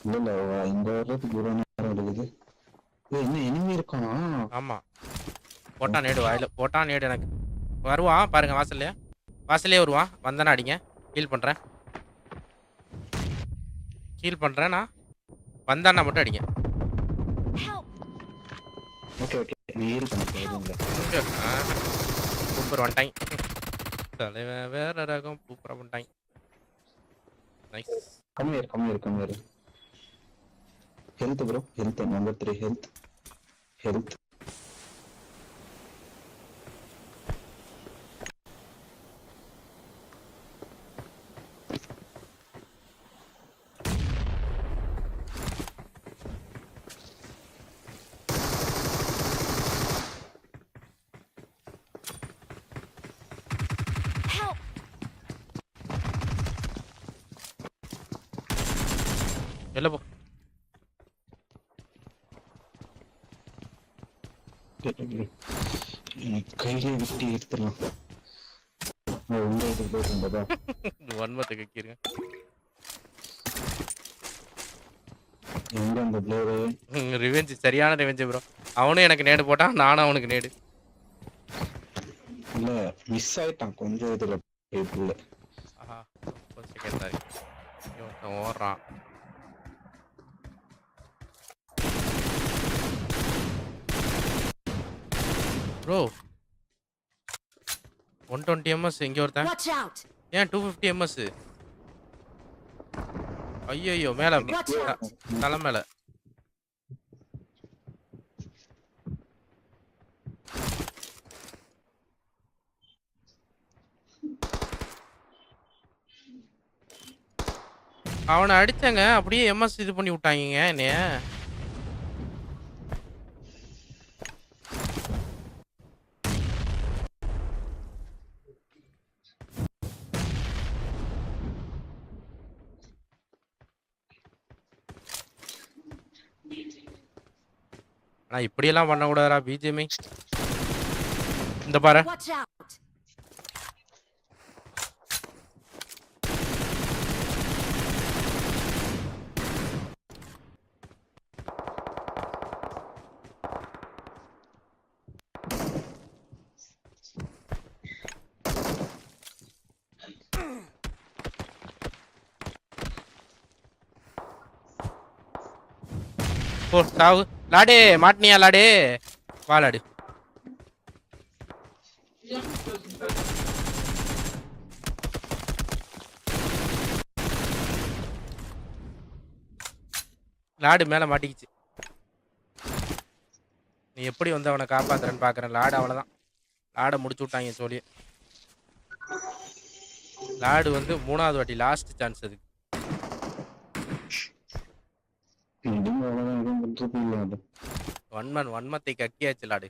இல்ல இல்ல இங்க வர்றதுக்கு இவ்வளவு நேரம் ஏய், என்ன இனிமே இருக்கானா? ஆமா. போட்டான் நேடு வாயில போட்டான் நேடு எனக்கு. வருவான் பாருங்க வாசல்ல வாசல்லே வருவான் வந்தானே அடிங்க. ஹீல் பண்றேன். ஹீல் பண்றேன் நான் வந்தானா மட்டும் அடிங்க! ஓகே ஓகே நீ ஹீல் பண்ண சூப்பர் டைம் தலைவன் வேற ரகம் சூப்பரா time nice கம்மியாரு health bro Health, bro. Health, number 3, health. Health. கையிலே விட்டு எடுத்துடலாம். உள்ள வன்மத்தை கக்கிருங்க எங்க அந்த ரிவெஞ்ச் சரியான ரிவெஞ்ச் ப்ரோ அவனும் எனக்கு நேடு போட்டான் நானும் அவனுக்கு நேடு. இல்ல மிஸ் ஆயிட்டான் கொஞ்சம் இதுல இதுல ஆஹா ஒரு செகண்ட் தான் இவன் ஓடுறான். ப்ரோ ஒன் டுவெண்ட்டி எம்எஸ் இங்கே ஒருத்தன்! ஏன் டூ ஃபிஃப்டி எம்எஸ் ஐயோ மேலே. Watch out! தலை மேலே. அவனை அடிச்சங்க அப்படியே எம்எஸ் இது பண்ணி விட்டாங்க என்னைய. ஆனா இப்படியெல்லாம் பண்ணக்கூடாதுடா பிஜிஎம்ஐ இந்த பாரு! ஓ சாவு. லாடே மாட்டினியா லாடே? வா லாடு. லாடு மேல மாட்டிக்கிச்சு. நீ எப்படி வந்து அவனை காப்பாத்துறன்னு பாக்குறேன். லாடு அவ்வளவுதான். லாடை முடிச்சு விட்டாங்க சொல்லி லாடு வந்து மூணாவது வாட்டி லாஸ்ட் சான்ஸ் அதுக்கு. ஒன் மன் ஒன் பண்றது இல்ல அது